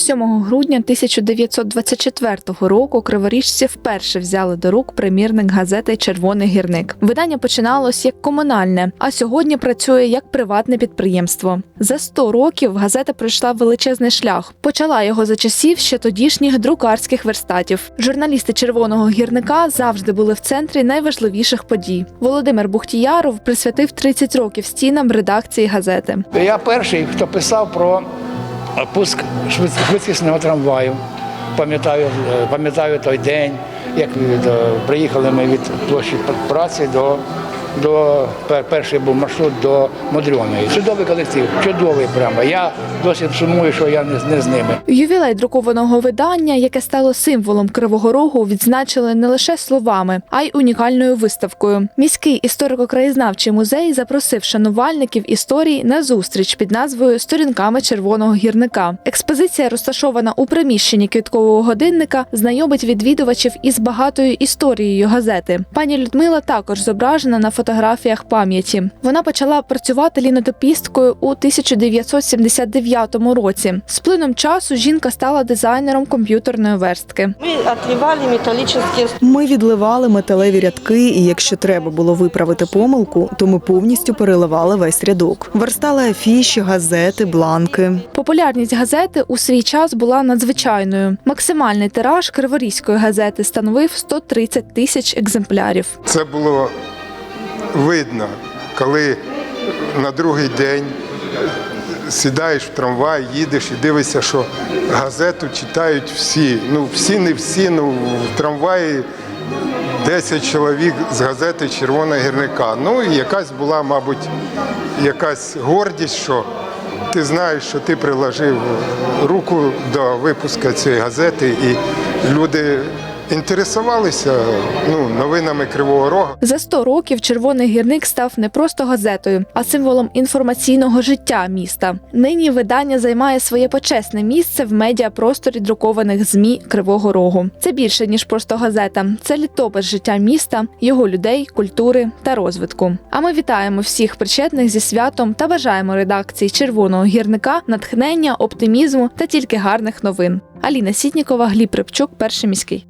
7 грудня 1924 року криворіжці вперше взяли до рук примірник газети Червоний гірник. Видання починалось як комунальне, а сьогодні працює як приватне підприємство. За 100 років газета пройшла величезний шлях. Почала його за часів ще тодішніх друкарських верстатів. Журналісти Червоного гірника завжди були в центрі найважливіших подій. Володимир Бухтіяров присвятив 30 років стінам редакції газети. Я перший, хто писав про пуск швидкісного трамваю. Пам'ятаю, е, пам'ятаю той день, як е, приїхали ми від площі праці до, до пер- перший був маршрут до Мудрьоної. Чудовий колектив, чудовий прямо. Я досі сумую, що я не, не з ними. Ювілей друкованого видання, яке стало символом Кривого Рогу, відзначили не лише словами, а й унікальною виставкою. Міський історико-краєзнавчий музей запросив шанувальників історії на зустріч під назвою Сторінками червоного гірника. Експозиція, розташована у приміщенні квіткового годинника, знайомить відвідувачів із багатою історією газети. Пані Людмила також зображена на фотографіях пам'яті. Вона почала працювати лінотопісткою у 1979 році. З плином часу жінка стала дизайнером комп'ютерної верстки. Мы отливали металлические Ми відливали металеві рядки, і якщо треба було виправити помилку, то ми повністю переливали весь рядок. Верстали афіші, газети, бланки. Популярність газети у свій час була надзвичайною. Максимальний тираж криворізької газети становив 130 тисяч екземплярів. Це було видно, коли на другий день сідаєш в трамвай, їдеш і дивишся, що газету читають всі. Ну, всі, не всі, ну в трамваї 10 чоловік з газети Червона гірника. Ну і якась була, мабуть, якась гордість, що ти знаєш, що ти приложив руку до випуску цієї газети, і люди інтересувалися ну, новинами Кривого Рога. За 100 років червоний гірник став не просто газетою, а символом інформаційного життя міста. Нині видання займає своє почесне місце в медіапросторі друкованих змі Кривого Рогу. Це більше ніж просто газета. Це літопис життя міста, його людей, культури та розвитку. А ми вітаємо всіх причетних зі святом та бажаємо редакції червоного гірника натхнення, оптимізму та тільки гарних новин. Аліна Сітнікова, Гліб Рибчук, перший міський.